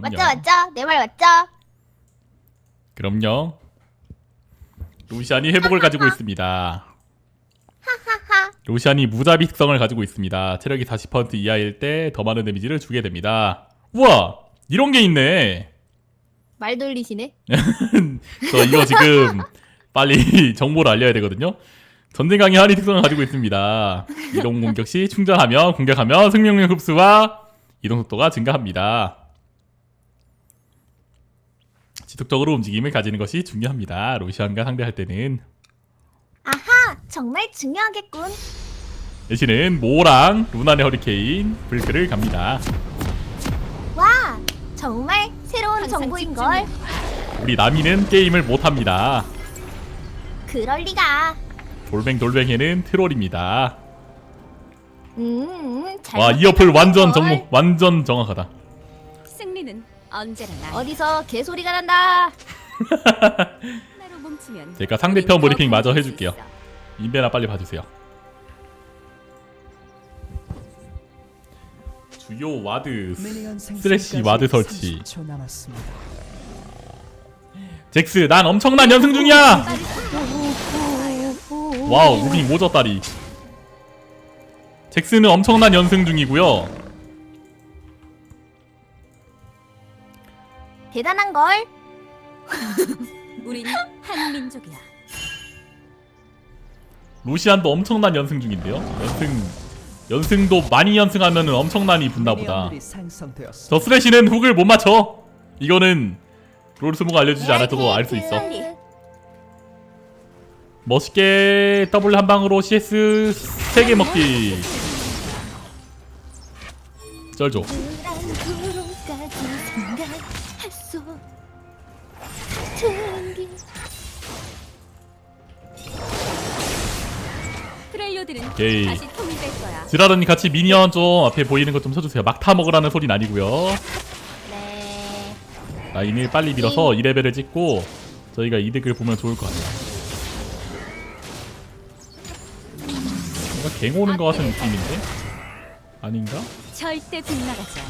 그럼요. 맞죠 맞죠? 내 말 맞죠? 그럼요. 루시안이 회복을 가지고 있습니다. 하하. 루시안이 무자비 특성을 가지고 있습니다. 체력이 40% 이하일 때 더 많은 데미지를 주게 됩니다. 우와! 이런 게 있네. 말 돌리시네. 저 이거 지금 빨리 정보를 알려야 되거든요. 전쟁 강의 한이 특성을 가지고 있습니다. 이동 공격 시 충전하며 공격하며 생명력 흡수와 이동 속도가 증가합니다. 지속적으로 움직임을 가지는 것이 중요합니다. 로시안과 상대할 때는 아하 정말 중요하겠군. 대신은 모랑 루난의 허리케인 불크를 갑니다. 와 정말 새로운 정보인 걸. 우리 나미는 게임을 못합니다. 그럴 리가. 돌뱅 돌뱅이는 트롤입니다. 음. 잘 와 이 어플 완전 걸. 정목 완전 정확하다. 승리는 언제나 나 어디서 개소리가 난다. 하나로 뭉치면 제가 상대편 우린 브리핑 더 마저 강해질 수 해줄게요. 있어. 인베나 빨리 봐주세요. 주요 와드 쓰레쉬 와드 설치. 30초 남았습니다. 잭스 난 엄청난 연승 중이야. 와우 무빙 모저다리. 잭스는 엄청난 연승 중이고요. 대단한 걸. 우린 한 민족이야. 루시안도 엄청난 연승 중인데요. 연승 연승도 많이 연승하면 엄청나니 붙나 보다. 저 쓰레쉬는 훅을 못 맞춰. 이거는 롤스모가 알려주지 않아도 알 수 있어. 멋있게 더블 한 방으로 CS 3개 먹기. 쩔죠. 트레이어들은 오케이. 다시 통일될 거야. 같이 미니언 좀 앞에 보이는 것 좀 쳐주세요. 막 타 먹으라는 소린 아니고요. 네. 라인을 빨리 밀어서 2레벨을 찍고 저희가 이득을 보면 좋을 것 같아요. 뭔가 갱 오는 것 같은 느낌인데? 아닌가? 절대 빗나가지 않아.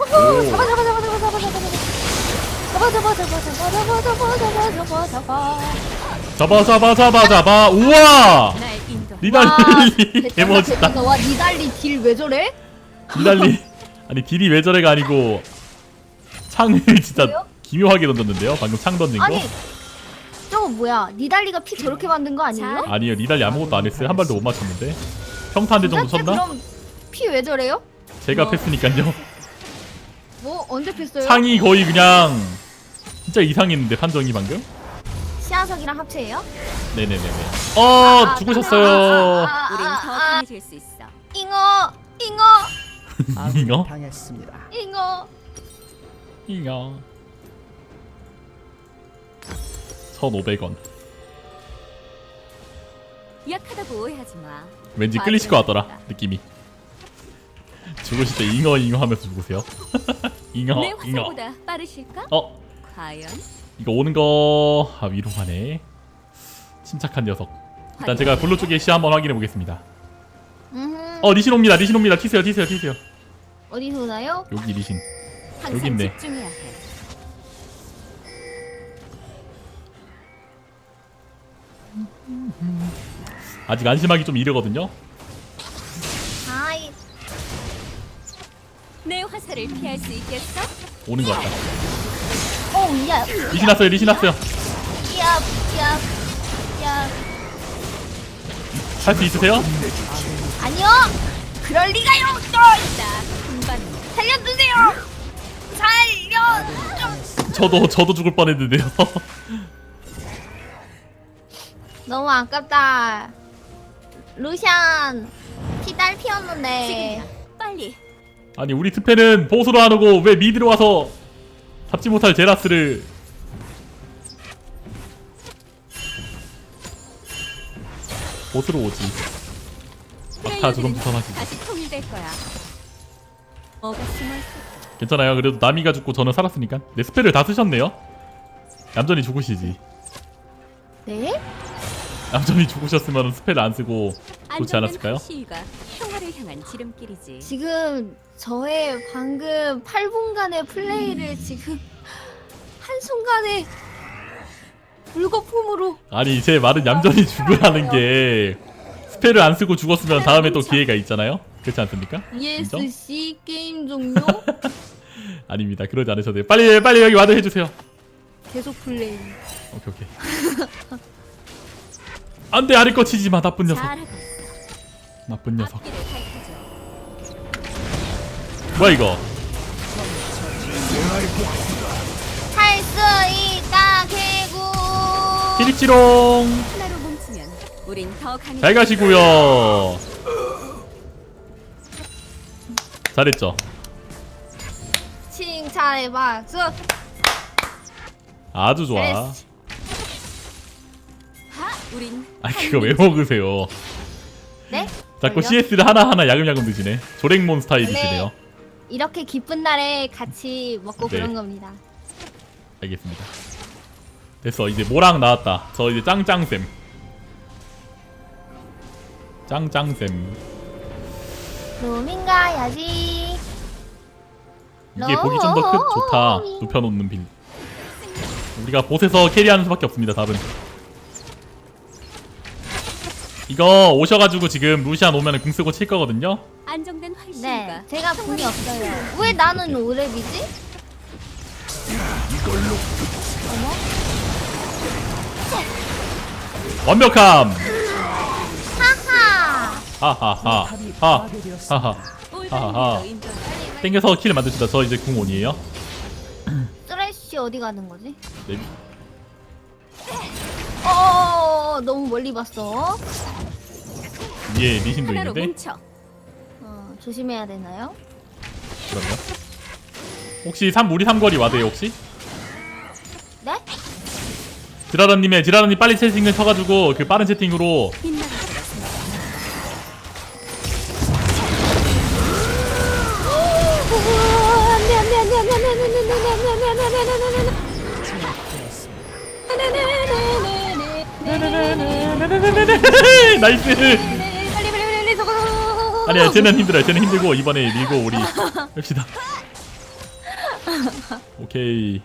오. 잡아 잡아 잡아 잡아 잡아 잡아 잡아 잡아 잡아 잡아 잡아 잡아 잡아 잡아 잡아 잡아 잡아 잡아 잡아 우와! 날 인도. 니달리 개멋있다 와 니달리 딜 왜 저래? 니달리 아니 딜이 왜 저래가 아니고 창을 진짜 왜요? 기묘하게 던졌는데요 방금 창 던진 거 아니 저거 뭐야 니달리가 피 저렇게 만든 거 아니에요? 아니요 니달리 아무것도 안 했어요 한 발도 못 맞췄는데 평타 한 대 정도 쳤나? 그럼 피 왜 저래요? 제가 뭐. 패스니까요 뭐 언제 폈어요? 창이 거의 그냥 진짜 이상했는데 판정이 방금 시아석이랑 합체예요? 네네네네 어 죽으셨어요 아, 우린 아, 더 아, 강해질 수 있어. 잉어 잉어 아군이 이거? 당했습니다. 잉어 이야 1500원 약하다고 오해하지 마. 왠지 끌리실 것 같더라 느낌이 죽으실 때 잉어 잉어 하면서 죽으세요 잉어 내 잉어 화살보다 빠르실까? 어 과연? 이거 오는 거 아, 위로 가네. 침착한 녀석. 일단 제가 블루 쪽에 시 한번 확인해 보겠습니다. 음, 어 리신 옵니다. 리신 옵니다. 튀세요, 튀세요, 튀세요. 어디서 오나요? 여기 리신. 항상 여기 있네. 집중해야 해. 아직 안심하기 좀 이르거든요. 아이 내 화살을 피할 수 있겠어? 오는 것 같다. 어야 리신 왔어요. 리신 왔어요. 야 야 야 할 수 있으세요? 아니요 그럴 리가요 또나 금방 살려주세요 살려 저도 저도 죽을 뻔했는데요. 너무 아깝다 루시안 피달 피었는데 지금이야. 빨리. 아니 우리 스페는 보수로 안 오고 왜 미드로 와서 잡지 못할 제라스를 보스로 오지. 막타 조금 부서나지. 다시 통일될 거야. 뭐가 숨어 있을까? 괜찮아요. 그래도 나미가 죽고 저는 살았으니까. 내 스펠을 다 쓰셨네요. 얌전히 죽으시지. 네? 얌전히 죽으셨으면 스펠 안 쓰고 좋지 않았을까요? 시위가 향한 지름길이지. 지금 저의 방금 8분간의 플레이를 지금 한순간에 물거품으로 아니 제 말은 얌전히 죽으라는 게 스펠을 안 쓰고 죽었으면 다음에 또 기회가 있잖아요. 그렇지 않습니까? 인정? ESC 게임 종료 아닙니다. 그러지 않으셔도 돼요. 빨리 빨리 여기 와드 해주세요. 계속 플레이 오케이 오케이. 안돼 아래 거 치지 마 나쁜 녀석. 잘하고 있어. 나쁜 녀석. 뭐야 이거? 할 수 있다 개구 피리치롱. 하나로 뭉치면 우린 더 강해. 잘 가시고요. 잘했죠. 칭찬의 박수 아주 좋아. 잘했어. 하, 우린 아 그거 왜 먹으세요? 네? 자꾸? CS를 하나하나 야금야금 드시네. 조랭몬 스타일이시네요. 이렇게 기쁜 날에 같이 먹고 네. 그런 겁니다 알겠습니다. 됐어. 이제 모랑 나왔다. 저 이제 짱짱쌤. 짱짱쌤. 로밍 가야지 이게 보기 좀더 크, 좋다. 눕혀놓는 빌. 우리가 보스에서 캐리하는 수밖에 없습니다. 답은. 이거 오셔가지고 지금 루시안 오면은 궁 쓰고 칠 거거든요. 안정된 활신과 네 제가 분이 없어요 왜 나는 오랩이지? 어머 완벽함. 하하 하하하. 하. 하하. 아하. 땡겨서 킬 만듭시다. 저 이제 궁 온이에요. 쓰레쉬 어디 가는 거지? 네. 어 너무 멀리 봤어 예, 미신도 있는데 어, 조심해야 되나요? 그럼요. 혹시 삼 우리 삼거리 와드요 혹시? 네? 지라라님의 지라라님 빨리 채팅을 쳐가지고 그 빠른 채팅으로 나이스 아니야 쟤는 힘들어요. 쟤는 힘들고 이번에 밀고 우리 합시다. 오케이.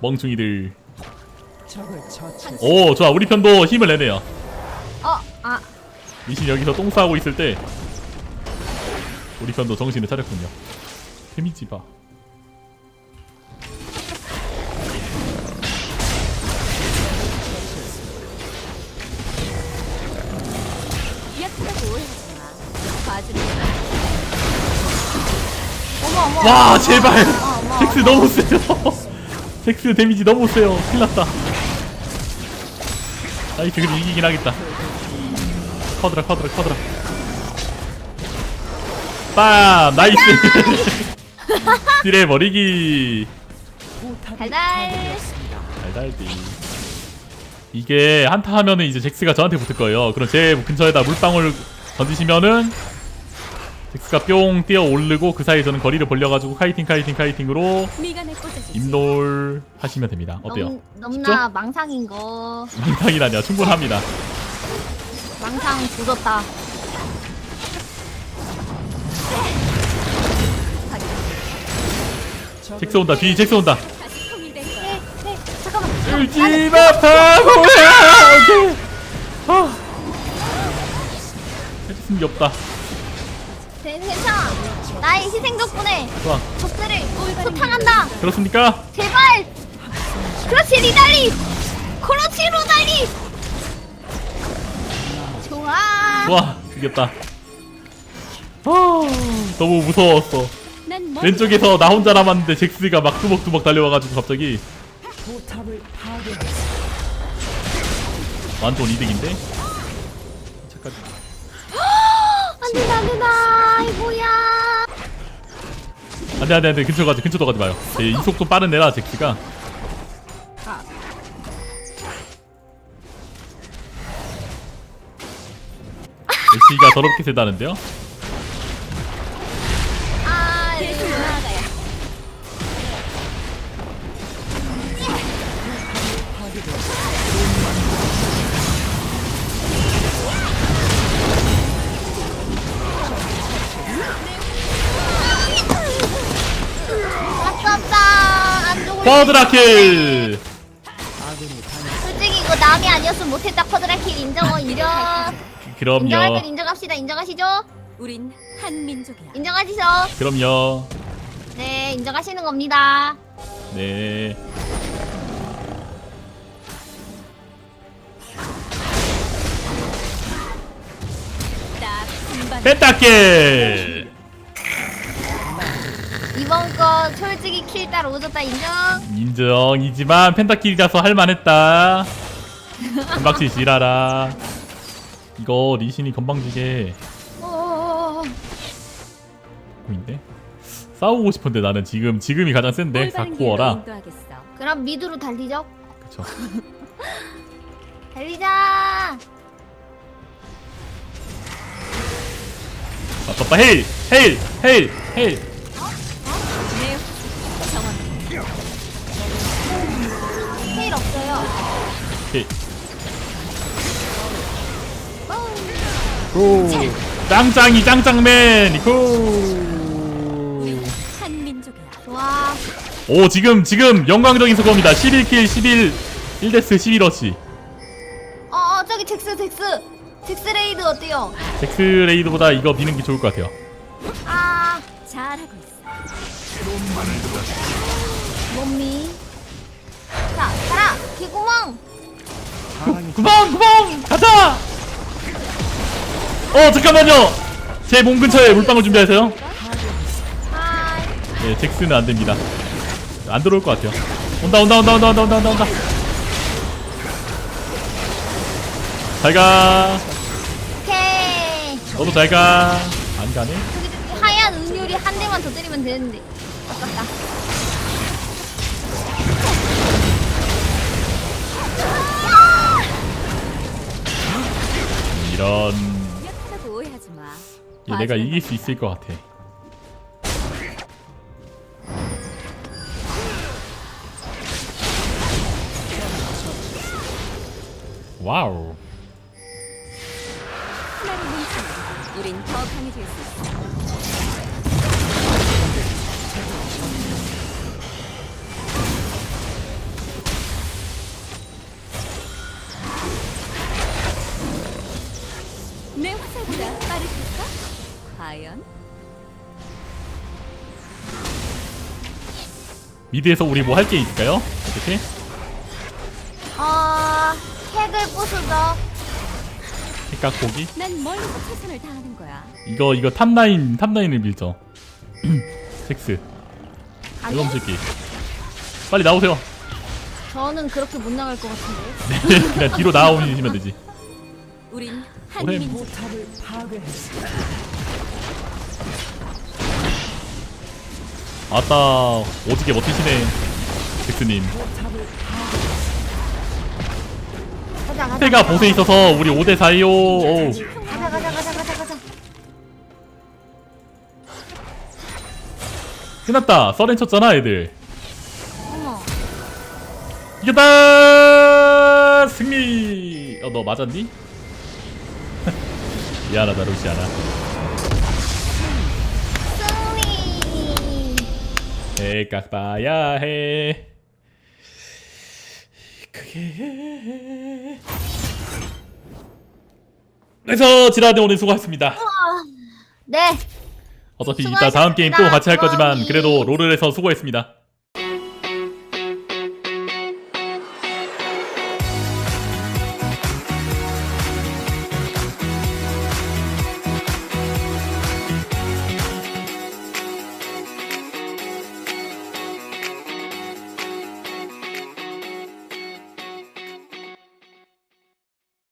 멍충이들. 오 좋아 우리 편도 힘을 내네요. 어 아 미신 여기서 똥 싸고 있을 때 우리 편도 정신을 차렸군요. 데미지 봐. 와 제발 잭스 너무 세요. 잭스 데미지 너무 세요. 큰일났다. 나이스 그래도 이기긴 하겠다. 커드라 커드라 커드라. 빰 나이스. 딜해 버리기. 달달. 달달디. 이게 한타 하면은 이제 잭스가 저한테 붙을 거예요. 그럼 제 근처에다 물방울 던지시면은 잭스가 뿅 뛰어 오르고 그 사이에 저는 거리를 벌려가지고 카이팅 카이팅 카이팅으로. 입놀 하시면 됩니다. 어때요? 너무, 너무 나 망상인 거 망상이라뇨 충분합니다. 망상 적을 잭스 온다 뒤 잭스 온다. 울지마 바보야. 오케이. 아. 수 있는 게 없다. 네, 괜찮아 나의 희생 덕분에 좋아. 적들을 소탕한다 그렇습니까? 제발 그렇지 리달리 그렇지 로달리 좋아 좋아 이겼다. 아, 너무 무서웠어. 난 뭐- 왼쪽에서 나 혼자 남았는데 잭스가 막 뚜벅뚜벅 달려와가지고 갑자기. 완전 이득인데? 잠깐 안된다 안된다 이 뭐야? 안돼 안돼 안돼. 근처 가지 근처도 가지 마요. 제 이속 좀 빠른 애라 잭스가. 잭스가 더럽게 세다는데요? 당 솔직히 이거 남이 아니었으면 못했다. 커드라킬 인정 인정 인정할 건 그럼요. 인정합시다. 인정하시죠? 우린 한 민족이야. 인정하시죠? 그럼요. 네 인정하시는 겁니다. 네. 딱 한반 펜타킬 이번 거 솔직히 킬 따라 오졌다 인정? 인정이지만 펜타킬이라서 할만했다. 금박씨 지라라 이거 리신이 건방지게. 어... 보인데 싸우고 싶은데 나는 지금 지금이 가장 센데 올바른 길로 4코어라. 인도하겠어. 그럼 미드로 달리죠? 그쵸. 달리자! 빠빠빠 헤일 헤일 헤일 헤일 어우. 짱짱이 짱짱맨 후. 한 민족이야. 좋아 오 지금 지금 영광적인 스코어입니다 11킬 11 1데스 11어치 어, 어 저기 잭스 잭스 잭스 레이드 어때요? 잭스 레이드보다 이거 미는 게 좋을 것 같아요 아 잘하고 있어. 몸미 자 가라 개구멍. 구멍 구멍! 가자! 어 잠깐만요! 제 몸 근처에 물방울 준비하세요. 하이. 네 잭스는 안 됩니다. 안 들어올 것 같아요. 온다 온다 온다 온다 온다 온다 온다. 온다 잘 가. 오케이. 너도 잘 가. 안 가네? 저기 저기 하얀 은율이 한 대만 더 때리면 되는데. 아깝다 이런 약하다고 오해하지 마. 얘 내가 이길 수 있을 것 같아 와우 우린 더 강해질 수 있어. 과연? 미드에서 우리 뭐 할 게 있을까요? 어떻게? 어 핵을 부수죠 핵각 보기? 난 멀리서 최선을 다하는 거야. 이거 이거 탑라인 탑라인을 밀죠 아니 이놈 새끼 빨리 나오세요 저는 그렇게 못 나갈 것 같은데 네, 그냥 뒤로 나오시면 되지 우린 한 오랜 민족. 파괴했습니다. 아따 오지게 멋지시네 잭스님. 가자 가자 때가 보세 있어서 우리 5대 4이요. 오 가자 가자 가자 가자 가자. 끝났다. 서렌 쳤잖아 애들. 어머. 이겼다! 승리! 어 너 맞았니? 미안하다 루시아나 대각 봐야 해. 그게. 그래서 지라데 오늘 수고하셨습니다. 네. 어차피 이따 다음 게임 또 같이 할 거지만 수고하셨습니다. 그래도 롤을 해서 수고했습니다